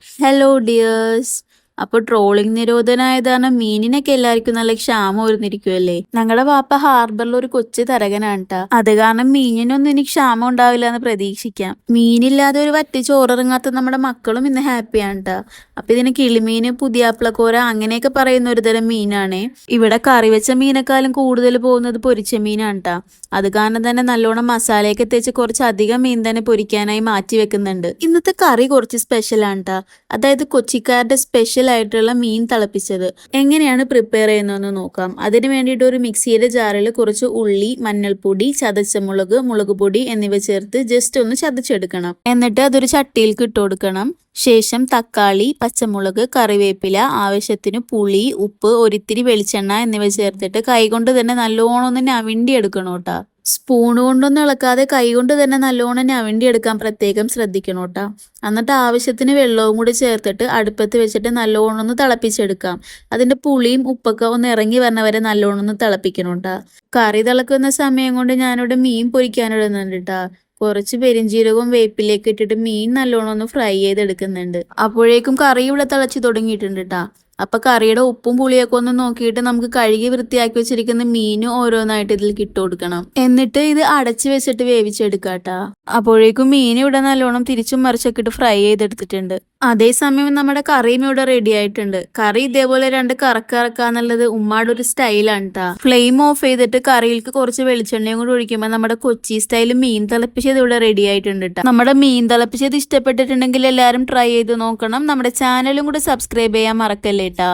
Hello, dears. അപ്പോൾ trawling നിരോധനായതാണ് മീനിനൊക്കെ എല്ലാവർക്കും നല്ല ക്ഷാമം ഒരുന്നിരിക്കുമല്ലേ ഞങ്ങളുടെ വാപ്പ ഹാർബറിൽ ഒരു കൊച്ചു തരകനാണ് കേട്ടോ അത് കാരണം മീനിനൊന്നും ഇനി ക്ഷാമം ഉണ്ടാവില്ല എന്ന് പ്രതീക്ഷിക്കാം. മീനില്ലാതെ ഒരു വറ്റി ചോറിറങ്ങാത്ത നമ്മുടെ മക്കളും ഇന്ന് ഹാപ്പിയാണ് കേട്ടോ അപ്പൊ ഇതിന് കിളിമീന് പുതിയാപ്പിളക്കോര അങ്ങനെയൊക്കെ പറയുന്ന ഒരു തരം മീനാണേ. ഇവിടെ കറി വെച്ച മീനേക്കാളും കൂടുതൽ പോകുന്നത് പൊരിച്ച മീനാണ് കേട്ടോ അത് കാരണം തന്നെ നല്ലോണം മസാലയൊക്കെ തേച്ച് കുറച്ച് അധികം മീൻ തന്നെ പൊരിക്കാനായി മാറ്റി വെക്കുന്നുണ്ട്. ഇന്നത്തെ കറി കുറച്ച് സ്പെഷ്യൽ ആണ് ട്ടാ. അതായത് കൊച്ചിക്കാരുടെ സ്പെഷ്യൽ ആയിട്ടുള്ള മീൻ തിളപ്പിച്ചത്. എങ്ങനെയാണ് പ്രിപ്പയർ ചെയ്യുന്നതെന്ന് നോക്കാം. അതിന് വേണ്ടിയിട്ട് ഒരു മിക്സിയുടെ ജാറിൽ കുറച്ച് ഉള്ളി മഞ്ഞൾപ്പൊടി ചതച്ചമുളക് മുളക് പൊടി എന്നിവ ചേർത്ത് ജസ്റ്റ് ഒന്ന് ചതച്ചെടുക്കണം. എന്നിട്ട് അതൊരു ചട്ടിയിലേക്ക് ഇട്ട് കൊടുക്കണം. ശേഷം തക്കാളി പച്ചമുളക് കറിവേപ്പില ആവശ്യത്തിന് പുളി ഉപ്പ് ഒരിത്തിരി വെളിച്ചെണ്ണ എന്നിവ ചേർത്തിട്ട് കൈകൊണ്ട് തന്നെ നല്ലോണം ഒന്ന് നവിണ്ടി എടുക്കണം സ്പൂൺ കൊണ്ടൊന്നും ഇളക്കാതെ കൈകൊണ്ട് തന്നെ നല്ലോണം ഞവണ്ടി എടുക്കാൻ പ്രത്യേകം ശ്രദ്ധിക്കണം കേട്ടോ. എന്നിട്ട് ആവശ്യത്തിന് വെള്ളവും കൂടി ചേർത്തിട്ട് അടുപ്പത്ത് വെച്ചിട്ട് നല്ലോണം ഒന്ന് തിളപ്പിച്ചെടുക്കാം. അതിന്റെ പുളിയും ഉപ്പൊക്കെ ഒന്ന് ഇറങ്ങി വരണ വരെ നല്ലോണം ഒന്ന് തിളപ്പിക്കണം കേട്ടോ. കറി തിളക്കുന്ന സമയം കൊണ്ട് ഞാനിവിടെ മീൻ പൊരിക്കാനിടുന്നുണ്ട് കേട്ടോ. കുറച്ച് പെരിഞ്ചീരകവും വേപ്പിലേക്ക് ഇട്ടിട്ട് മീൻ നല്ലോണം ഒന്ന് ഫ്രൈ ചെയ്തെടുക്കുന്നുണ്ട്. അപ്പോഴേക്കും കറി ഇവിടെ തിളച്ച് തുടങ്ങിയിട്ടുണ്ട് കേട്ടാ. അപ്പൊ കറിയുടെ ഉപ്പും പുളിയൊക്കെ ഒന്ന് നോക്കിയിട്ട് നമുക്ക് കഴുകി വൃത്തിയാക്കി വെച്ചിരിക്കുന്ന മീനും ഓരോന്നായിട്ട് ഇതിൽ കിട്ടു കൊടുക്കണം. എന്നിട്ട് ഇത് അടച്ചു വെച്ചിട്ട് വേവിച്ചെടുക്കാട്ടാ. അപ്പോഴേക്കും മീൻ ഇവിടെ നല്ലോണം തിരിച്ചും മറിച്ചൊക്കെ ഇട്ട് ഫ്രൈ ചെയ്തെടുത്തിട്ടുണ്ട്. അതേസമയം നമ്മുടെ കറിയും ഇവിടെ റെഡി ആയിട്ടുണ്ട്. കറി ഇതേപോലെ രണ്ട് കറക്കറക്കാന്നുള്ളത് ഉമ്മാടെ ഒരു സ്റ്റൈലാണ് കേട്ടോ ഫ്ലെയിം ഓഫ് ചെയ്തിട്ട് കറിയിലേക്ക് കുറച്ച് വെളിച്ചെണ്ണയും കൂടി ഒഴിക്കുമ്പോൾ നമ്മുടെ കൊച്ചി സ്റ്റൈൽ മീൻ തിളപ്പിച്ചത് ഇവിടെ റെഡി ആയിട്ടുണ്ട് കേട്ടോ നമ്മുടെ മീൻ തിളപ്പിച്ചത് ഇഷ്ടപ്പെട്ടിട്ടുണ്ടെങ്കിൽ എല്ലാവരും ട്രൈ ചെയ്ത് നോക്കണം. നമ്മുടെ ചാനലും കൂടെ സബ്സ്ക്രൈബ് ചെയ്യാൻ മറക്കല്ലേ ട്ടാ.